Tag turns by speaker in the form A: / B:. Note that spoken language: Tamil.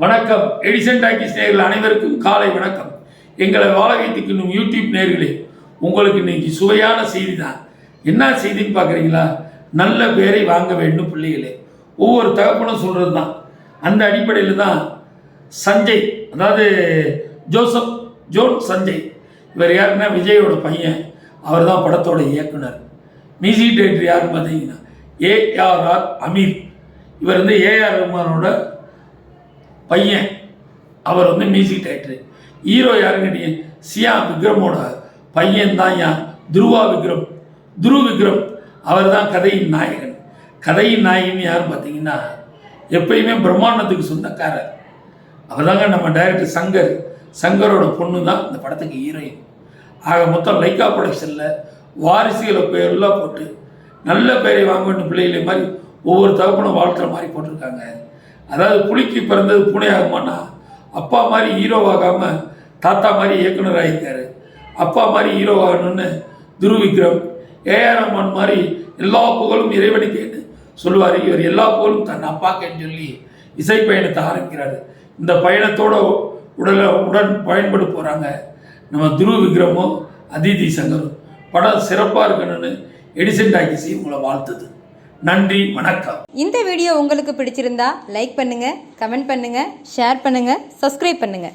A: வணக்கம். எடிசன் டாக்கிஸ் நேர்கள் அனைவருக்கும் காலை வணக்கம். எங்களை வாழ வைத்துக்கணும் யூடியூப் நேர்களே உங்களுக்கு இன்னைக்கு சுவையான செய்தி தான் என்ன செய்தின்னு பார்க்குறீங்களா? நல்ல பேரை வாங்க வேண்டும் பிள்ளைகளே. ஒவ்வொரு தகப்பனும் சொல்கிறது தான் அந்த அடிப்படையில் தான் சஞ்சய் அதாவது ஜோசப் ஜோன் சஞ்சய். இவர் யாருன்னா விஜயோட பையன். அவர் தான் படத்தோட இயக்குனர். மியூசிக் டைரக்டர் யாருன்னு பார்த்தீங்கன்னா ஏஆர்ஆர் அமீர். இவர் வந்து ஏஆர் ரஹ்மானோட பையன். அவர் வந்து மியூசிக் டைரக்டர் ஹீரோ யாருன்னு கேட்டீங்க சியா விக்ரமோட பையன் தான் யான்? துருவா விக்ரம். துரு விக்ரம் அவர் தான் கதையின் நாயகன். கதையின் நாயகன் யாருன்னு பார்த்தீங்கன்னா எப்பயுமே பிரம்மாண்டத்துக்கு சொந்தக்காரர். அவர் தாங்க நம்ம டைரக்டர் சங்கர். சங்கரோட பொண்ணு தான் இந்த படத்துக்கு ஹீரோயின் ஆக மொத்தம் லைக்கா ப்ரொடக்ஷனில் வாரிசுகளை பேரெல்லாம் போட்டு நல்ல பெயரை வாங்க வேண்டும் பிள்ளைகளை மாதிரி ஒவ்வொரு தகப்பனும் வாழ்க்கிற மாதிரி போட்டிருக்காங்க. அதாவது புலிக்கு பிறந்தது பூனை ஆகுமானா அப்பா மாதிரி ஹீரோவாகாம தாத்தா மாதிரி இயக்குனர் ஆகியிருக்காரு அப்பா மாதிரி ஹீரோவாகணும்னு துரு விக்ரம் ஏஆர் ரஹ்மான் மாதிரி எல்லா புகழும் இறைவனுக்கேன்னு சொல்லுவார். இவர் எல்லா புகழும் தன் அப்பாக்கேன்னு சொல்லி இசை பயணத்தை ஆரம்பிக்கிறாரு. இந்த பயணத்தோட உடலை உடன் பயன்பட போகிறாங்க நம்ம துருவ விக்ரமோ அதிதி சங்கரும் படம் சிறப்பாக இருக்கணும்னு எடிசன் டாக்கிஸி உங்களை வாழ்த்துது. நன்றி வணக்கம்.
B: இந்த வீடியோ உங்களுக்கு பிடிச்சிருந்தா லைக் பண்ணுங்க கமெண்ட் பண்ணுங்க ஷேர் பண்ணுங்க சப்ஸ்கிரைப் பண்ணுங்க.